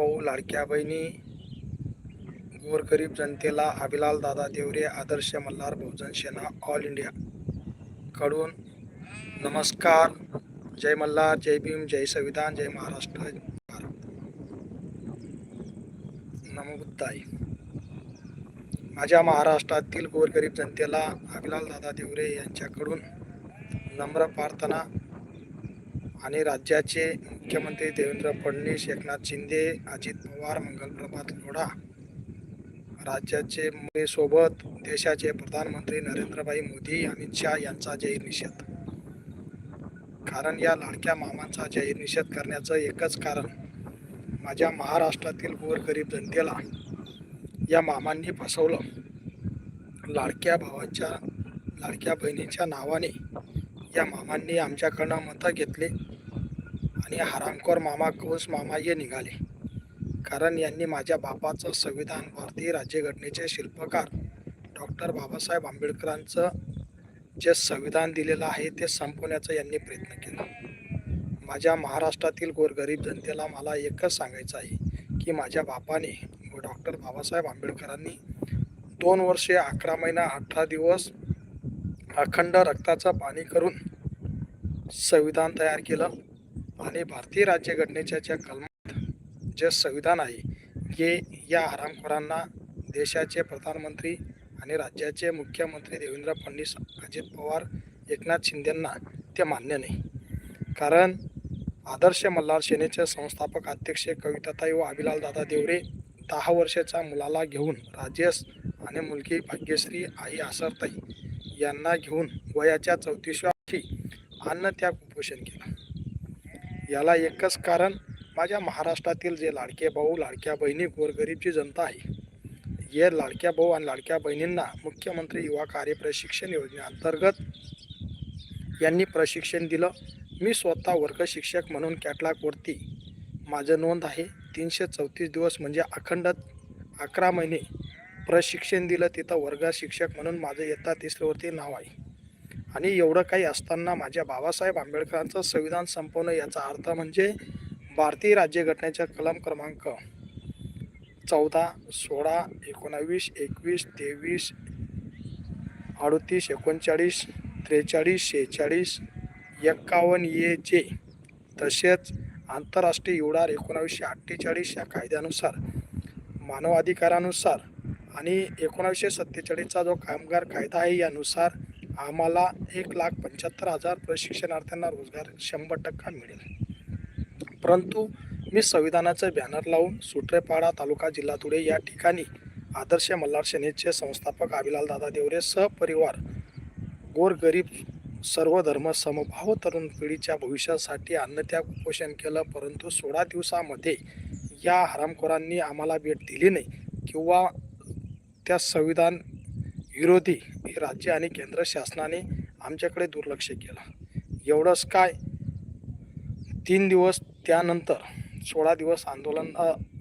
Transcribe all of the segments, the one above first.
भाऊ लाडक्या बहिणी. गोरगरीब जनतेला अभिलाल दादा देवरे आदर्श मल्हार बहुजन सेना ऑल इंडिया कडून नमस्कार. जय मल्हार जय भीम जय संविधान जय महाराष्ट्र भारत. नमो माझ्या महाराष्ट्रातील गोरगरीब जनतेला अभिलाल दादा देवरे यांच्याकडून नम्र प्रार्थना आणि राज्याचे मुख्यमंत्री देवेंद्र फडणवीस एकनाथ शिंदे अजित पवार मंगलप्रभात लोढा राज्याचे मुले सोबत देशाचे प्रधानमंत्री नरेंद्रभाई मोदी अमित शहा यांचा जाहीर निषेध कारण या लाडक्या मामांचा जाहीर निषेध करण्याचं एकच कारण माझ्या महाराष्ट्रातील गोरगरीब जनतेला या मामांनी फसवलं. लाडक्या भावाच्या लाडक्या बहिणीच्या नावाने या मामांनी आमच्याकडनं मतं घेतले. आणि हरामखोर मामा कौस मामा हे निघाले. कारण यांनी माझ्या बापाचं संविधान भारतीय राज्यघटनेचे शिल्पकार डॉक्टर बाबासाहेब आंबेडकरांचं जे संविधान दिलेलं आहे ते संपवण्याचा यांनी प्रयत्न केला. माझ्या महाराष्ट्रातील गोरगरीब जनतेला मला एकच सांगायचं आहे की माझ्या बापाने व डॉक्टर बाबासाहेब आंबेडकरांनी दोन वर्षे अकरा महिना अठरा दिवस अखंड रक्ताचं पाणी करून संविधान तयार केलं. आणि भारतीय राज्यघटनेच्या ज्या कलमात जे संविधान आहे हे या हरामखोरांना देशाचे प्रधानमंत्री आणि राज्याचे मुख्यमंत्री देवेंद्र फडणवीस अजित पवार एकनाथ शिंदेंना ते मान्य नाही. कारण आदर्श मल्हार सेनेचे संस्थापक अध्यक्ष कविताताई व अभिलाल दादा देवरे दहा वर्षाच्या मुलाला घेऊन राजेश आणि मुलगी भाग्यश्री आई आसरताई यांना घेऊन वयाच्या चौतीसव्या वर्षी अन्नत्याग उपोषण केले. याला एकच कारण माझ्या महाराष्ट्रातील जे लाडके भाऊ लाडक्या बहिणी गोरगरीबची जनता आहे. हे लाडक्या भाऊ आणि लाडक्या बहिणींना मुख्यमंत्री युवा कार्य प्रशिक्षण योजनेअंतर्गत यांनी प्रशिक्षण दिलं. मी स्वतः वर्ग शिक्षक म्हणून कॅटलॉगवरती माझं नोंद आहे. तीनशे चौतीस दिवस म्हणजे अखंड अकरा महिने प्रशिक्षण दिलं. तिथं वर्ग शिक्षक म्हणून माझं इयत्ता तिसऱ्यावरती नाव आहे. आणि एवढं काही असताना माझ्या बाबासाहेब आंबेडकरांचं संविधान संपवणं याचा अर्थ म्हणजे भारतीय राज्यघटनेच्या कलम क्रमांक चौदा सोळा एकोणावीस एकवीस तेवीस अडतीस एकोणचाळीस त्रेचाळीस शेहेचाळीस एक्कावन्न ए जे तसेच आंतरराष्ट्रीय युडार एकोणावीसशे अठ्ठेचाळीस या कायद्यानुसार मानवाधिकारानुसार आणि एकोणावीसशे सत्तेचाळीसचा जो कामगार कायदा आहे यानुसार आम्हाला एक लाख पंच्याहत्तर हजार प्रशिक्षणार्थ्यांना रोजगार शंभर टक्का मिळेल. परंतु मी संविधानाचं बॅनर लावून सुट्रेपाडा तालुका जिल्हा धुळे या ठिकाणी आदर्श मल्हार सेनेचे संस्थापक अभिलाल दादा देवरे सहपरिवार गोरगरीब सर्व धर्म समभाव तरुण पिढीच्या भविष्यासाठी अन्नत्याग उपोषण केलं परंतु सोळा दिवसामध्ये या हरामखोरांनी आम्हाला भेट दिली नाही किंवा त्या संविधान विरोधी राज्य आणि केंद्र शासनाने आमच्याकडे दुर्लक्ष केलं. एवढंच काय? तीन दिवस त्यानंतर सोळा दिवस आंदोलन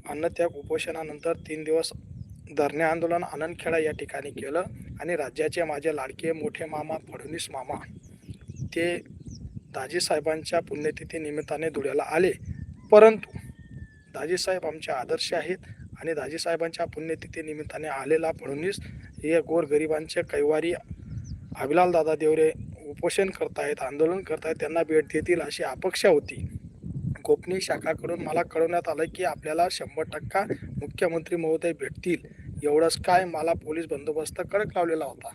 अन्नत्याग उपोषणानंतर तीन दिवस धरणे आंदोलन आनंदखेडा या ठिकाणी केलं आणि राज्याचे माझे लाडके मोठे मामा फडणवीस मामा ते दाजीसाहेबांच्या पुण्यतिथी निमित्ताने धुळ्याला आले. परंतु दाजीसाहेब आमचे आदर्श आहेत आणि दाजीसाहेबांच्या पुण्यतिथी निमित्ताने आलेला फडणवीस हे गोरगरिबांच्या कैवारी अभिलाल दादा देवरे उपोषण करतायत आंदोलन करतायत त्यांना भेट देतील अशी अपेक्षा होती. गोपनीय शाखाकडून मला कळवण्यात आलं की आपल्याला शंभर टक्का मुख्यमंत्री महोदय भेटतील. एवढंच काय मला पोलीस बंदोबस्त कडक लावलेला होता.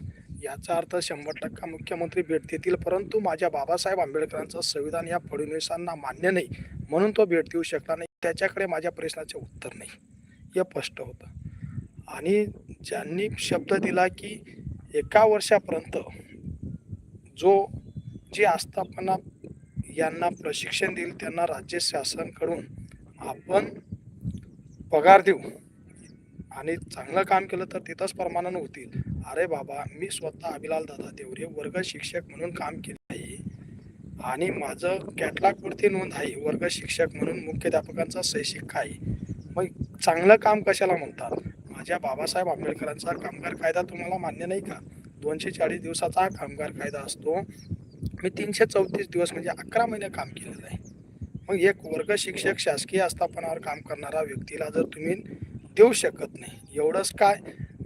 याचा अर्थ शंभर टक्का मुख्यमंत्री भेट देतील परंतु माझ्या बाबासाहेब आंबेडकरांचं संविधान या फडणवीसांना मान्य नाही. म्हणून तो भेट देऊ शकला नाही. त्याच्याकडे माझ्या प्रश्नाचे उत्तर नाही. हे स्पष्ट होतं. आणि ज्यांनी शब्द दिला की एका वर्षापर्यंत जो जी आस्थापना यांना प्रशिक्षण देईल त्यांना राज्य शासनाकडून आपण पगार देऊ. आणि चांगलं काम केलं तर तिथंच परमानंद होतील. अरे बाबा मी स्वतः अभिलाल दादा देवरे वर्ग शिक्षक म्हणून काम केले आहे. आणि माझं कॅटलॉगवरती नोंद आहे वर्ग शिक्षक म्हणून मुख्याध्यापकांचा शैक्षिक आहे. मग चांगलं काम कशाला म्हणतात? ज्या बाबासाहेब आंबेडकरांचा कामगार कायदा तुम्हाला मान्य नाही का? दोनशे चाळीस दिवसाचा कामगार कायदा असतो. मी तीनशे चौतीस दिवस म्हणजे अकरा महिने काम केलेलं आहे. मग एक वर्ग शिक्षक शासकीय आस्थापनावर काम करणारा व्यक्तीला जर तुम्ही देऊ शकत नाही एवढंच काय?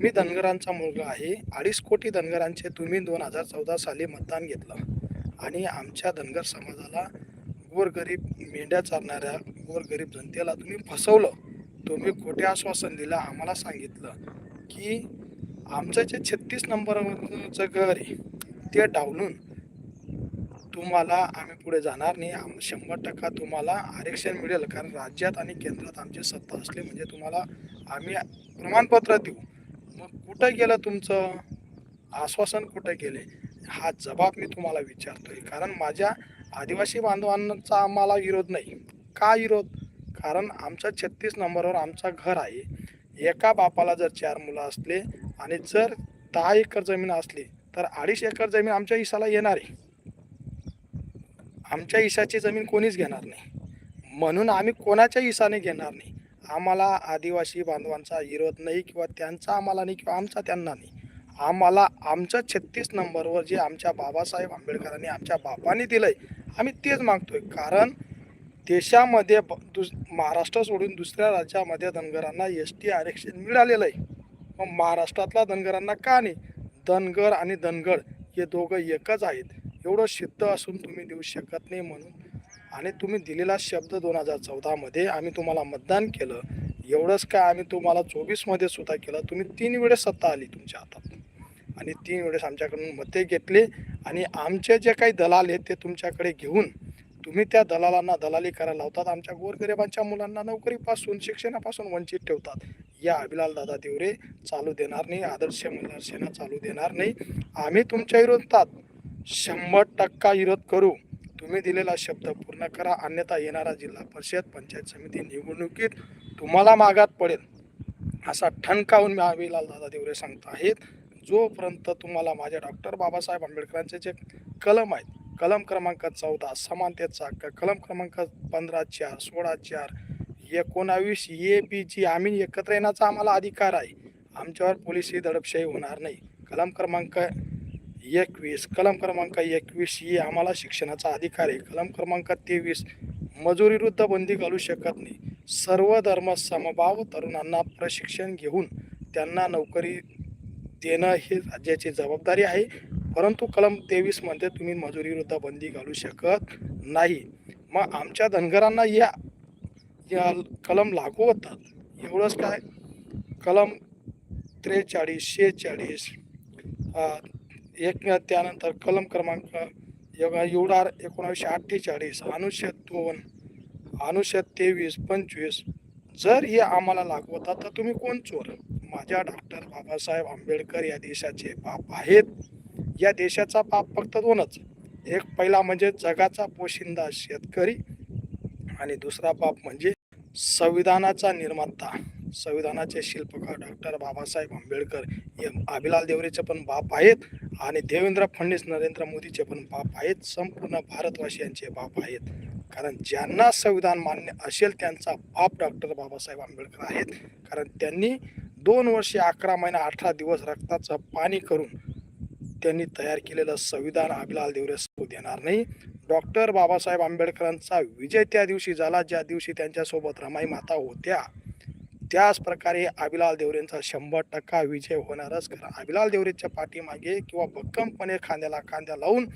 मी धनगरांचा मुलगा आहे. अडीच कोटी धनगरांचे तुम्ही दोन हजार चौदा साली मतदान घेतलं. आणि आमच्या धनगर समाजाला गोरगरीब मेंढ्या चालणाऱ्या गोरगरीब जनतेला तुम्ही फसवलं. तुम्ही खोटे आश्वासन दिलं आम्हाला सांगितलं की आमचं जे छत्तीस नंबरचं घर आहे ते डावलून तुम्हाला आम्ही पुढे जाणार नाही. आम शंभर टक्का तुम्हाला आरक्षण मिळेल कारण राज्यात आणि केंद्रात आमची सत्ता असली म्हणजे तुम्हाला आम्ही प्रमाणपत्र देऊ. मग कुठं गेलं तुमचं? आश्वासन कुठं गेले? हा जबाब मी तुम्हाला विचारतोय कारण माझ्या आदिवासी बांधवांचा आम्हाला विरोध नाही. का विरोध? कारण आमच्या छत्तीस नंबरवर आमचं घर आहे. एका बापाला जर चार मुलं असले आणि जर दहा एकर जमीन असली तर अडीच एकर जमीन आमच्या इशाला येणार आहे. आमच्या इशाची जमीन कोणीच घेणार नाही. म्हणून आम्ही कोणाच्या इशाने घेणार नाही. आम्हाला आदिवासी बांधवांचा विरोध नाही किंवा त्यांचा आम्हाला नाही किंवा आमचा त्यांना नाही. आम्हाला आमचं छत्तीस नंबरवर जे आमच्या बाबासाहेब आंबेडकरांनी आमच्या बापाने आहे आम्ही तेच मागतोय. कारण देशामध्ये ब- दुस महाराष्ट्र सोडून दुसऱ्या राज्यामध्ये धनगरांना एस टी आरक्षण मिळालेलं आहे. मग महाराष्ट्रातल्या धनगरांना का नाही? धनगर आणि धनगड हे दोघं एकच आहेत. एवढं सिद्ध असून तुम्ही देऊ शकत नाही म्हणून. आणि तुम्ही दिलेला शब्द दोन हजार चौदामध्ये आम्ही तुम्हाला मतदान केलं. एवढंच काय आम्ही तुम्हाला चोवीसमध्ये सुद्धा केलं. तुम्ही तीन वेळेस सत्ता आली तुमच्या हातात. आणि तीन वेळेस आमच्याकडून मते घेतले. आणि आमचे जे काही दलाल आहेत ते तुमच्याकडे घेऊन तुम्ही त्या दलालांना दलाली करायला लावतात. आमच्या गोरगरिबांच्या मुलांना नोकरीपासून शिक्षणापासून वंचित ठेवतात. या अभिलाल दादा देवरे चालू देणार नाही. आदर्श मल्हार सेना चालू देणार नाही. आम्ही तुमच्या विरोधात शंभर टक्का विरोध करू. तुम्ही दिलेला शब्द पूर्ण करा. अन्यथा येणारा जिल्हा परिषद पंचायत समिती निवडणुकीत तुम्हाला मागात पडेल. असा ठणकावून मी अभिलाल दादा देवरे सांगत आहेत. जोपर्यंत तुम्हाला माझ्या डॉक्टर बाबासाहेब आंबेडकरांचे जे कलम आहेत कलम क्रमांक चौदा समानतेचा हक्क कलम क्रमांक पंधरा चार सोळा चार एकोणावीस ए बी जी आम्ही एकत्र येण्याचा आम्हाला अधिकार आहे. आमच्यावर पोलिसी दडपशाही होणार नाही. कलम क्रमांक एकवीस कलम क्रमांक एकवीस ए आम्हाला शिक्षणाचा अधिकार आहे. कलम क्रमांक तेवीस मजुरीविरुद्ध बंदी घालू शकत नाही. सर्व धर्म समभाव तरुणांना प्रशिक्षण घेऊन त्यांना नोकरी देणं हे राज्याची जबाबदारी आहे. परंतु कलम तेवीसमध्ये तुम्ही मजुरी विरुद्ध बंदी घालू शकत नाही. मग आमच्या धनगरांना या या कलम लागू होतात. एवढंच काय? कलम त्रेचाळीस शेहेचाळीस एक त्यानंतर कलम क्रमांक एवढा एकोणावीसशे अठ्ठेचाळीस अनुच्छेद दोन अनुच्छेद तेवीस पंचवीस जर हे आम्हाला लागू तर तुम्ही कोण चोर? माझ्या डॉक्टर बाबासाहेब आंबेडकर या देशाचे बाप आहेत. या देशाचा बाप फक्त दोनच. एक पहिला म्हणजे जगाचा पोशिंदा शेतकरी आणि दुसरा बाप म्हणजे संविधानाचा निर्माता. संविधानाचे शिल्पकार डॉक्टर बाबासाहेब आंबेडकर हे अभिलाल देवरेचे पण बाप आहेत आणि देवेंद्र फडणवीस नरेंद्र मोदीचे पण बाप आहेत. संपूर्ण भारतवासियांचे बाप आहेत. कारण ज्यांना संविधान मान्य असेल त्यांचा बाप डॉक्टर बाबासाहेब आंबेडकर आहेत. कारण त्यांनी दोन वर्षे अकरा महिना अठरा दिवस रक्ताचं पाणी करून त्यांनी तयार केलेलं संविधान अभिलाल देवरे देणार नाही. डॉक्टर बाबासाहेब आंबेडकरांचा विजय त्या दिवशी झाला ज्या दिवशी त्यांच्यासोबत रमाई माता होत्या. त्याच प्रकारे अभिलाल देवरेंचा शंभर टक्का विजय होणारच. कारण अभिलाल देवरेच्या पाठीमागे किंवा भक्कमपणे खांद्याला खांद्या लावून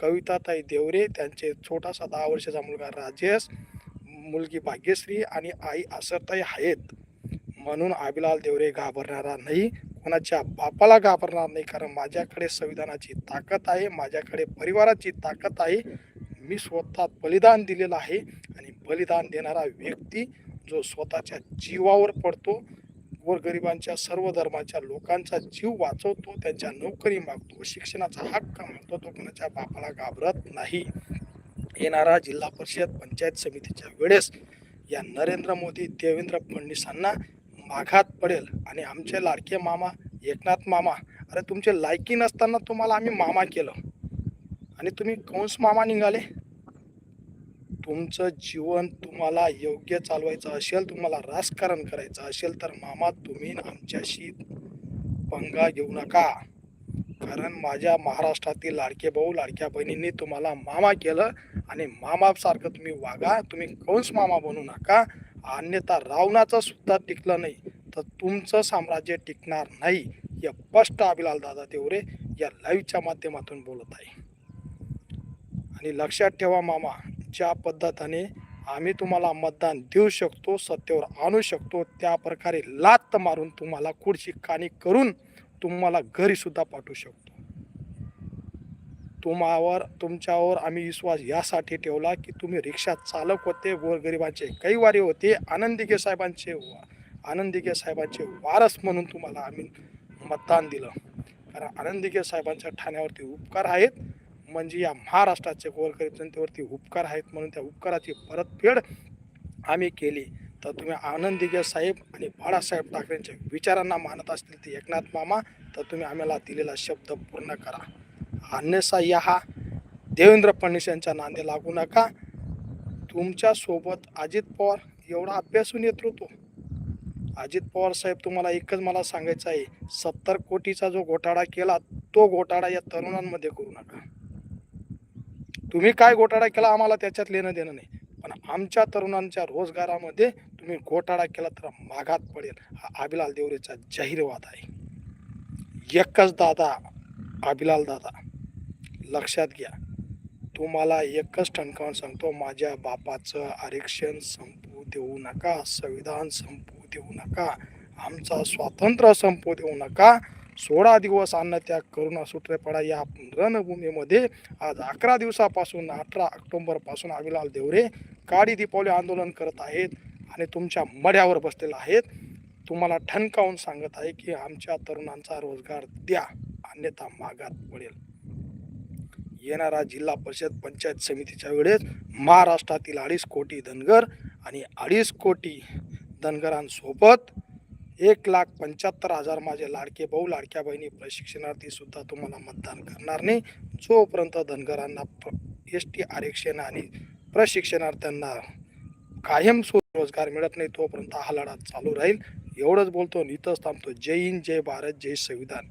कविताताई देवरे त्यांचे छोटासा दहा वर्षाचा मुलगा राजेश मुलगी भाग्यश्री आणि आई आसरताई आहेत. म्हणून अभिलाल देवरे घाबरणारा नाही. कोणाच्या बापाला घाबरणार नाही कारण माझ्याकडे संविधानाची ताकद आहे माझ्याकडे परिवाराची ताकद आहे. मी स्वतः बलिदान दिलेलं आहे आणि बलिदान देणारा व्यक्ती जो स्वतःच्या जीवावर पडतो गोरगरिबांच्या सर्व धर्माच्या लोकांचा जीव वाचवतो त्यांच्या नोकरी मागतो शिक्षणाचा हक्क मागतो तो कोणाच्या बापाला घाबरत नाही. येणारा जिल्हा परिषद पंचायत समितीच्या वेळेस या नरेंद्र मोदी देवेंद्र फडणवीसांना माघात पडेल आणि आमचे लाडके मामा एकनाथ मामा अरे तुमचे लायकी नसताना तुम्हाला आम्ही मामा केलं. आणि तुम्ही कंस मामा निघाले. तुमचं जीवन तुम्हाला योग्य चालवायचं असेल तुम्हाला राजकारण करायचं असेल तर मामा तुम्ही आमच्याशी पंगा घेऊ नका. कारण माझ्या महाराष्ट्रातील लाडके भाऊ लाडक्या बहिणींनी तुम्हाला मामा केलं आणि मामासारखं तुम्ही वागा तुम्ही कंस मामा बनू नका. अन्यथा रावणाचा सुद्धा टिकलं नाही तर तुमचं साम्राज्य टिकणार नाही या स्पष्ट अभिलाल दादा तेवरे या लाईव्हच्या माध्यमातून बोलत आहे. आणि लक्षात ठेवा मामा ज्या पद्धतीने आम्ही तुम्हाला मतदान देऊ शकतो सत्तेवर आणू शकतो त्या प्रकारे लात मारून तुम्हाला खुर्ची काणी करून तुम्हाला घरीसुद्धा पाठवू शकतो. तुम्हावर तुमच्यावर आम्ही विश्वास यासाठी ठेवला की तुम्ही रिक्षा चालक होते गोरगरिबांचे कैवारी होते. आनंदिके साहेबांचे वा- आनंदिके साहेबांचे वारस म्हणून तुम्हाला आम्ही मतदान दिलं. कारण आनंदिके साहेबांच्या ठाण्यावरती उपकार आहेत. म्हणजे या महाराष्ट्राचे गोरगरीब जनतेवरती उपकार आहेत म्हणून त्या उपकाराची परतफेड आम्ही केली. तर तुम्ही आनंदिगे साहेब आणि बाळासाहेब ठाकरेंच्या विचारांना मानत असतील ते एकनाथ मामा तर तुम्ही आम्हाला दिलेला शब्द पूर्ण करा. अन्यथा या हा. देवेंद्र फडणवीस यांच्या नांदे लागू नका. तुमच्यासोबत अजित पवार एवढा अभ्यासू नेतृत्व अजित पवार साहेब तुम्हाला एकच मला सांगायचं आहे. सत्तर कोटीचा जो घोटाळा केला तो घोटाळा या तरुणांमध्ये करू नका. तुम्ही काय घोटाळा केला आम्हाला त्याच्यात लेणं देणं नाही. पण आमच्या तरुणांच्या रोजगारामध्ये तुम्ही घोटाळा केला तर मागात पडेल. हा अभिलाल देवरेचा जाहीरवाद आहे. एकच दादा अभिलाल दादा. लक्षात घ्या. तुम्हाला एकच ठणकावून सांगतो माझ्या बापाचं आरक्षण संपू देऊ नका संविधान संपू देऊ नका आमचा स्वातंत्र्य संपू देऊ नका. सोळा दिवस अन्नत्याग करुणा सुट्रेपडा या रणभूमीमध्ये. आज अकरा दिवसापासून अठरा ऑक्टोंबरपासून आविलाल देवरे काडी दीपावली आंदोलन करत आहेत आणि तुमच्या मड्यावर बसलेले आहेत. तुम्हाला ठणकावून सांगत आहे की आमच्या तरुणांचा रोजगार द्या अन्यथा मागात पडेल. येणारा जिल्हा परिषद पंचायत समितीच्या वेळेस महाराष्ट्रातील अडीच कोटी धनगर आणि अडीच कोटी धनगरांसोबत एक लाख पंच्याहत्तर हजार माझे लाडके भाऊ लाडक्या बहिणी प्रशिक्षणार्थी सुद्धा तुम्हाला मतदान करणार नाही. जोपर्यंत धनगरांना एस टी आरक्षण आणि प्रशिक्षणार्थ्यांना कायम रोजगार मिळत नाही तोपर्यंत हा लढा चालू राहील. एवढंच बोलतो आणि इथंच थांबतो. जय हिंद जय भारत जय संविधान.